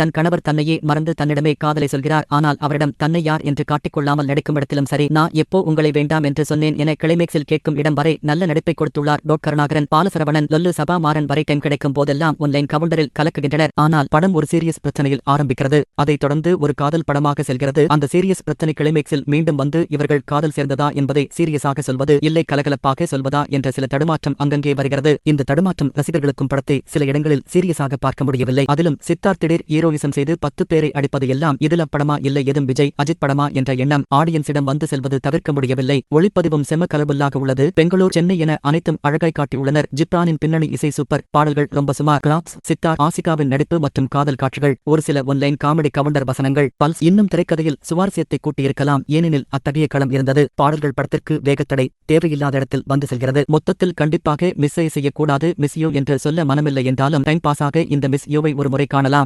தன் கணவர் தன்னையே மறந்து தன்னிடமே காதலை சொல்கிறார். ஆனால் அவரிடம் தன்னை யார் என்று காட்டிக்கொள்ளாமல் நடிக்கும் இடத்திலும் சரி. நான் எப்போ உங்களை வேண்டாம் என்று சொன்னேன் என கிளைமேக்ஸில் கேட்கும் இடம் வரை நல்ல நடிப்பை கொடுத்துள்ளார் டோட் கருணாகரன். பாலசரவணன் லொல்லு சபா மாறன் வரை டைம் கிடைக்கும் போதெல்லாம் ஒன்லைன் கவுண்டரில் கலக்குகின்றனர். ஆனால் படம் ஒரு சீரியஸ் பிரச்சனையில் ஆரம்பிக்கிறது. அதைத் தொடர்ந்து ஒரு காதல் படமாக செல்கிறது. அந்த சீரியஸ் பிரச்சனை கிளைமேக்ஸில் மீண்டும் வந்து இவர்கள் காதல் சேர்ந்ததா என்பதை சீரியஸாக சொல்வது இல்லை கலகலப்பாக சொல்வதா என்ற சில தடுமாற்றம் அங்கங்கே வருகிறது. இந்த தடுமாற்றம் ரசிகர்களுக்கும் படத்தை சில இடங்களில் சீரியஸாக பார்க்க முடியவில்லை. அதிலும் சித்தார்த் ஈரோ ஹீரோயிசம் செய்து பத்து பேரை அடிப்பது எல்லாம் இதுல படமா இல்லை எதும் விஜய் அஜித் படமா என்ற எண்ணம் ஆடியன்ஸிடம் வந்து செல்வது தவிர்க்க முடியவில்லை. ஒளிப்பதிவும் செம கலபுல்லாக உள்ளது. பெங்களூர் சென்னை என அனைத்தும் அழகாய் காட்டியுள்ளனர். ஜிப்ரானின் பின்னணி இசை சூப்பர். பாடல்கள் ரொம்ப சுமார். கிளாப்ஸ் சித்தார் ஆசிகாவின் நடிப்பு மற்றும் காதல் காட்சிகள். ஒரு சில ஒன்லைன் காமெடி கவுண்டர் வசனங்கள். பல்ஸ் இன்னும் திரைக்கதையில் சுவாரஸ்யத்தை கூட்டியிருக்கலாம். ஏனெனில் அத்தகைய களம் இருந்தது. பாடல்கள் படத்திற்கு வேகத்தடை. தேவையில்லாத இடத்தில் வந்து செல்கிறது. மொத்தத்தில் கண்டிப்பாக மிஸ்ஸை செய்யக்கூடாது. மிஸ் யூ என்று சொல்ல மனமில்லை என்றாலும் டைம் பாஸாக இந்த மிஸ் யூவை ஒரு முறை காணலாம்.